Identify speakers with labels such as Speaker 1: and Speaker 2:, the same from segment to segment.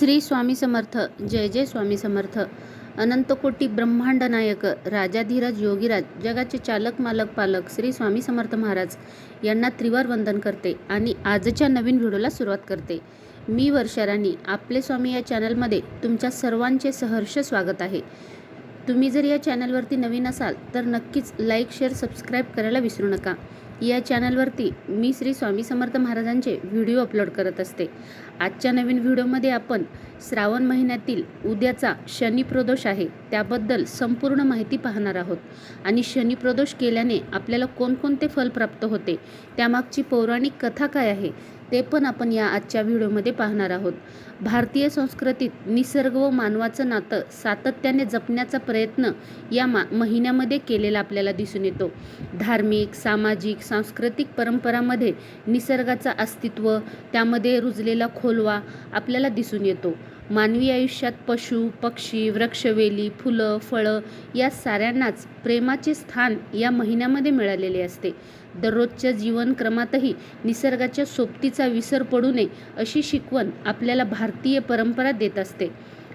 Speaker 1: श्री स्वामी समर्थ जय जय स्वामी समर्थ. अनंतकोटी ब्रह्मांड नायक राजाधीराज योगीराज जगाचे चालक मालक पालक श्री स्वामी समर्थ महाराज यांना त्रिवार वंदन करते आणि आजच्या नवीन व्हिडिओला सुरुवात करते. मी वर्षाराणी आपले स्वामी या चॅनलमध्ये तुमच्या सर्वांचे सहर्ष स्वागत आहे. तुम्ही जर या चॅनलवरती नवीन असाल तर नक्कीच लाईक शेअर सबस्क्राईब करायला विसरू नका. या चॅनलवरती मी श्री स्वामी समर्थ महाराजांचे व्हिडिओ अपलोड करत असते. आजच्या नवीन व्हिडिओमध्ये आपण श्रावण महिन्यातील उद्याचा शनिप्रदोष आहे त्याबद्दल संपूर्ण माहिती पाहणार आहोत. आणि शनिप्रदोष केल्याने आपल्याला कोणकोणते फल प्राप्त होते त्यामागची पौराणिक कथा काय आहे ते पण आपण या आजच्या व्हिडिओमध्ये पाहणार आहोत. भारतीय संस्कृतीत निसर्ग व मानवाचं नातं सातत्याने जपण्याचा प्रयत्न या मा महिन्यामध्ये केलेला आपल्याला दिसून येतो. धार्मिक सामाजिक सांस्कृतिक परंपरामध्ये निसर्गाचं अस्तित्व त्यामध्ये रुजलेला खोलवा आपल्याला दिसून येतो. मानवी आयुष्यात पशु पक्षी वृक्षवेली फुलं फळं या साऱ्यांनाच प्रेमाचे स्थान या महिन्यामध्ये मिळालेले असते. दररोजच्या जीवनक्रमातही निसर्गाच्या सोबतीचा विसर पडू नये अशी शिकवण आपल्याला भारतीय परंपरा देत असते.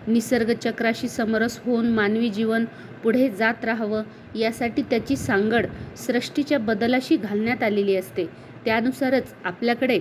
Speaker 1: निसर्गचक्राशी समरस होऊन मानवी जीवन पुढे जात राहावं यासाठी त्याची सांगड सृष्टीच्या बदलाशी घालण्यात आलेली असते. त्यानुसारच आपल्याकडे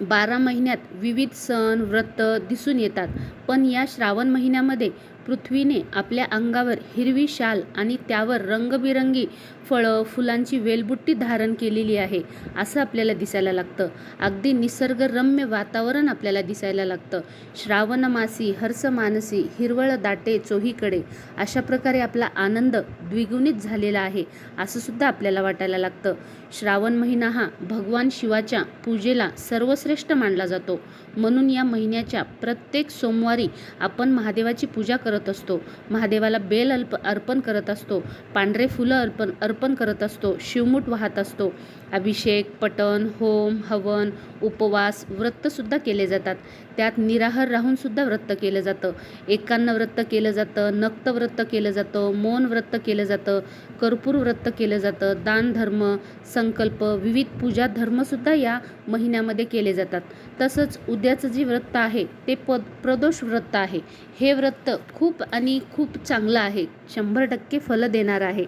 Speaker 1: बारा महिन्यात विविध सण व्रत दिसून येतात. पण या श्रावण महिन्यामध्ये पृथ्वीने आपल्या अंगावर हिरवी शाल आणि त्यावर रंगबिरंगी फळं फुलांची वेलबुट्टी धारण केलेली आहे असं आपल्याला दिसायला लागतं. अगदी निसर्गरम्य वातावरण आपल्याला दिसायला लागतं. श्रावणमासी हर्ष मानसी हिरवळ दाटे चोहीकडे अशा प्रकारे आपला आनंद द्विगुणित झालेला आहे असं सुद्धा आपल्याला वाटायला लागतं. श्रावण महिना हा भगवान शिवाच्या पूजेला सर्वश्रेष्ठ मानला जातो. म्हणून या महिन्याच्या प्रत्येक सोमवारी आपण महादेवाची पूजा करत असतो. महादेवाला बेल अल्प अर्पण करत असतो. पांढरे फुलं अर्पण अर्पण करत असतो. शिवमूठ वाहत असतो. अभिषेक पटन होम हवन उपवास व्रतसुद्धा केले जातात. त्यात निराहार राहूनसुद्धा व्रत केलं जातं. एकान्न व्रत केलं जातं नक्त व्रत केलं जातं मौन व्रत केलं जातं कर्पूर व्रत केलं जातं दान धर्म संकल्प विविध पूजा धर्मसुद्धा या महिन्यामध्ये केले जातात. तसंच उद्याचं जे व्रत आहे ते पद प्रदोष व्रत आहे. हे व्रत खूप खूप आणि खूप चांगलं आहे. शंभर टक्के फलं देणार आहे.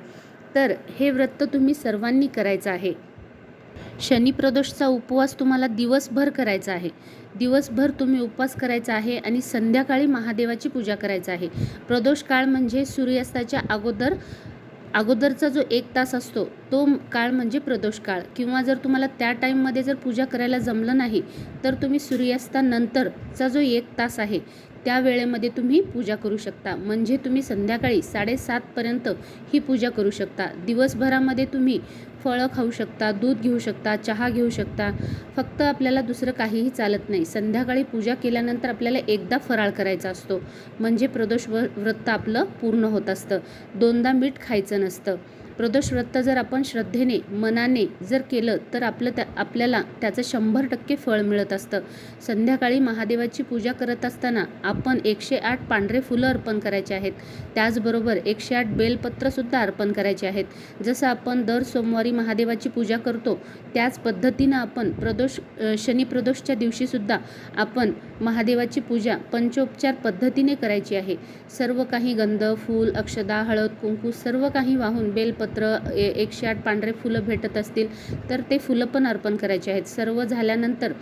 Speaker 1: तर हे व्रत तुम्ही सर्वांनी करायचं आहे. शनिप्रदोषचा उपवास तुम्हाला दिवसभर करायचा आहे. दिवसभर तुम्ही उपवास करायचा आहे आणि संध्याकाळी महादेवाची पूजा करायचा आहे. प्रदोष काळ म्हणजे सूर्यास्ताच्या अगोदर अगोदरचा जो एक तास असतो तो काळ म्हणजे प्रदोष काळ. किंवा जर तुम्हाला त्या टाईममध्ये जर पूजा करायला जमलं नाही तर तुम्ही सूर्यास्तानंतरचा जो एक तास आहे त्या वेळेमध्ये तुम्ही पूजा करू शकता. म्हणजे तुम्ही संध्याकाळी साडेसातपर्यंत ही पूजा करू शकता. दिवसभरामध्ये तुम्ही फळं खाऊ शकता दूध घेऊ शकता चहा घेऊ शकता. फक्त आपल्याला दुसरं काहीही चालत नाही. संध्याकाळी पूजा केल्यानंतर आपल्याला एकदा फराळ करायचा असतो. म्हणजे प्रदोष व व्रत आपलं पूर्ण होत असतं. दोनदा मीठ खायचं नसतं. प्रदोष व्रत जर आपण श्रद्धेने मनाने जर केलं तर आपलं त्या आपल्याला त्याचं शंभर टक्के फळ मिळत असतं. संध्याकाळी महादेवाची पूजा करत असताना आपण एकशे आठ पांढरे फुलं अर्पण करायचे आहेत. त्याचबरोबर एकशे आठ बेलपत्रसुद्धा अर्पण करायचे आहेत. जसं आपण दर सोमवारी महादेवाची पूजा करतो त्याच पद्धतीनं आपण प्रदोष शनिप्रदोषच्या दिवशीसुद्धा आपण महादेवाची पूजा पंचोपचार पद्धतीने करायची आहे. सर्व काही गंध फूल अक्षदा हळद कुंकू सर्व काही वाहून बेलपत्र पत्र एकशे आठ पांढरे फुलं भेटत असतील तर ते फुलं पण अर्पण करायचे आहेत. सर्व झाल्यानंतर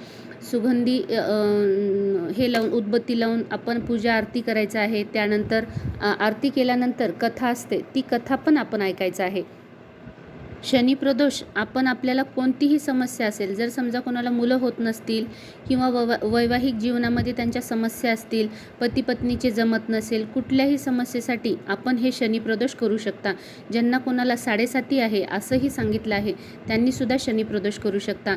Speaker 1: सुगंधी हे लावून उदबत्ती लावून आपण पूजा आरती करायचं आहे. त्यानंतर आरती केल्यानंतर कथा असते. ती कथा पण आपण ऐकायचं आहे. शनिप्रदोष आपण आपल्याला कोणतीही समस्या असेल जर समजा कोणाला मुलं होत नसतील किंवा वव वैवाहिक जीवनामध्ये त्यांच्या समस्या असतील पती पत्नीचे जमत नसेल कुठल्याही समस्येसाठी आपण हे शनिप्रदोष करू शकता. ज्यांना कोणाला साडेसाती आहे असंही सांगितलं आहे त्यांनीसुद्धा शनिप्रदोष करू शकता.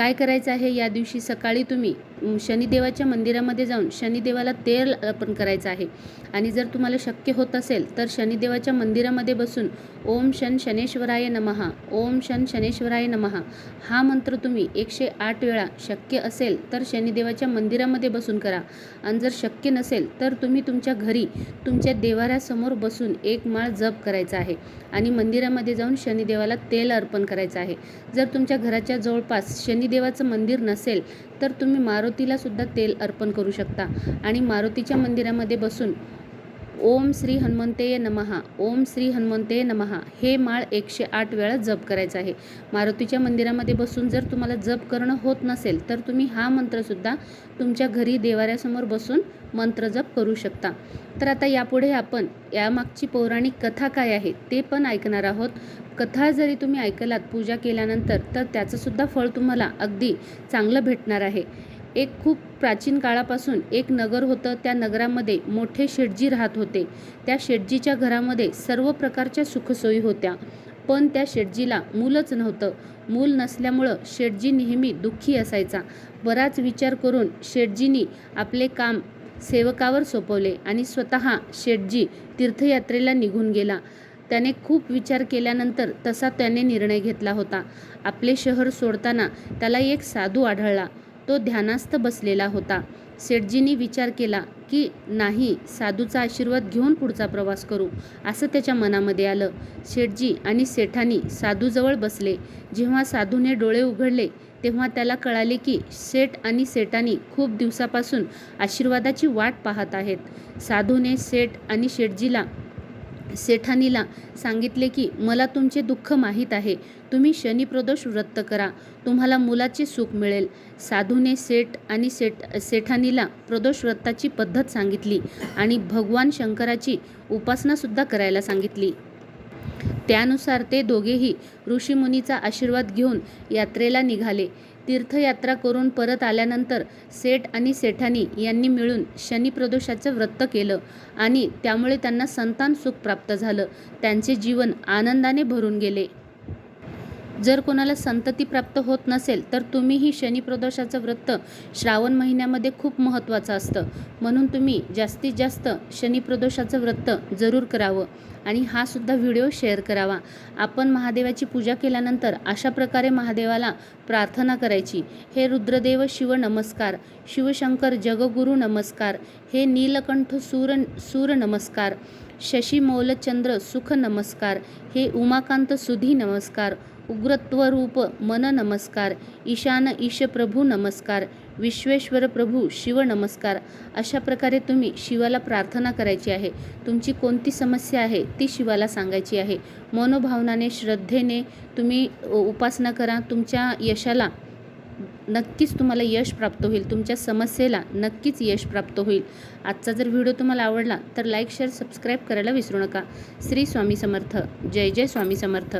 Speaker 1: काय करायचं आहे या दिवशी सकाळी तुम्ही शनिदेवाच्या मंदिरामध्ये जाऊन शनिदेवाला तेल अर्पण करायचं आहे. आणि जर तुम्हाला शक्य होत असेल तर शनिदेवाच्या मंदिरामध्ये बसून ओम शन शनेश्वराय नमहा ओम शन शनेश्वराय नमहा हा मंत्र तुम्ही एकशे आठ वेळा शक्य असेल तर शनिदेवाच्या मंदिरामध्ये बसून करा. आणि जर शक्य नसेल तर तुम्ही तुमच्या घरी तुमच्या देवाऱ्यासमोर बसून एक माळ जप करायचा आहे. आणि मंदिरामध्ये जाऊन शनिदेवाला तेल अर्पण करायचं आहे. जर तुमच्या घराच्या जवळपास शनी देवाचं मंदिर नसेल तर तुम्ही मारुतीला सुद्धा तेल अर्पण करू शकता. आणि मारुतीच्या मंदिरामध्ये बसून ओम श्री हनुमंतेय नमहा. ओम श्री हनुमंतेय नमहा. हे माळ एकशे आठ वेळा जप करायचा आहे. मारुतीच्या मंदिरामध्ये बसून जर तुम्हाला जप करणं होत नसेल तर तुम्ही हा मंत्रसुद्धा तुमच्या घरी देवाऱ्यासमोर बसून मंत्र जप करू शकता. तर आता यापुढे आपण यामागची पौराणिक कथा काय आहे ते पण ऐकणार आहोत. कथा जरी तुम्ही ऐकलात पूजा केल्यानंतर तर त्याचंसुद्धा फळ तुम्हाला अगदी चांगलं भेटणार आहे. एक खूप प्राचीन काळापासून एक नगर होतं. त्या नगरामध्ये मोठे शेटजी राहत होते. त्या शेटजीच्या घरामध्ये सर्व प्रकारच्या सुखसोयी होत्या. पण त्या शेटजीला मूलच नव्हतं. मूल नसल्यामुळं शेटजी नेहमी दुःखी असायचा. बराच विचार करून शेटजीनी आपले काम सेवकावर सोपवले आणि स्वतः शेटजी तीर्थयात्रेला निघून गेला. त्याने खूप विचार केल्यानंतर तसा त्याने निर्णय घेतला होता. आपले शहर सोडताना त्याला एक साधू आढळला. तो ध्यानास्थ बसलेला होता. सेठजींनी विचार केला की नाही साधूचा आशीर्वाद घेऊन पुढचा प्रवास करू असं त्याच्या मनामध्ये आलं. शेठजी आणि सेठानी साधूजवळ बसले. जेव्हा साधूने डोळे उघडले तेव्हा त्याला कळाले की सेठ आणि सेठानी खूप दिवसापासून आशीर्वादाची वाट पाहत आहेत. साधूने सेठ आणि शेठजीला सेठानीला सांगितले की मला तुमचे दुःख माहीत आहे. तुम्ही शनिप्रदोष व्रत करा. तुम्हाला मुलाचे सुख मिळेल. साधूने सेठ आणि सेठ सेठानीला प्रदोष व्रताची पद्धत सांगितली आणि भगवान शंकराची उपासनासुद्धा करायला सांगितली. त्यानुसार ते दोघेही ऋषीमुनीचा आशीर्वाद घेऊन यात्रेला निघाले. तीर्थयात्रा करून परत आल्यानंतर सेठ आणि सेठानी यांनी मिळून शनिप्रदोषाचं व्रत केलं आणि त्यामुळे त्यांना संतान सुख प्राप्त झालं. त्यांचे जीवन आनंदाने भरून गेले. जर कोणाला संतती प्राप्त होत नसेल तर तुम्हीही शनिप्रदोषाचं व्रत श्रावण महिन्यामध्ये खूप महत्त्वाचं असतं. म्हणून तुम्ही जास्तीत जास्त शनिप्रदोषाचं व्रत जरूर करावं आणि हा सुद्धा व्हिडिओ शेअर करावा. आपण महादेवाची पूजा केल्यानंतर अशा प्रकारे महादेवाला प्रार्थना करायची. हे रुद्रदेव शिव नमस्कार शिवशंकर जगगुरु नमस्कार हे नीलकंठ सूर सूर नमस्कार शशी मौलचंद्र सुख नमस्कार हे उमाकांत सुधी नमस्कार उग्रत्वरूप मन नमस्कार ईशान ईश प्रभू नमस्कार विश्वेश्वर प्रभू शिव नमस्कार अशा प्रकारे तुम्ही शिवाला प्रार्थना करायची आहे. तुमची कोणती समस्या आहे ती शिवाला सांगायची आहे. मनोभावनाने श्रद्धेने तुम्ही उपासना करा. तुमच्या यशाला नक्कीच तुम्हाला यश प्राप्त होईल. तुमच्या समस्येला नक्कीच यश प्राप्त होईल. आजचा जर व्हिडिओ तुम्हाला आवडला तर लाईक शेअर सबस्क्राईब करायला विसरू नका. श्री स्वामी समर्थ. जय जय स्वामी समर्थ.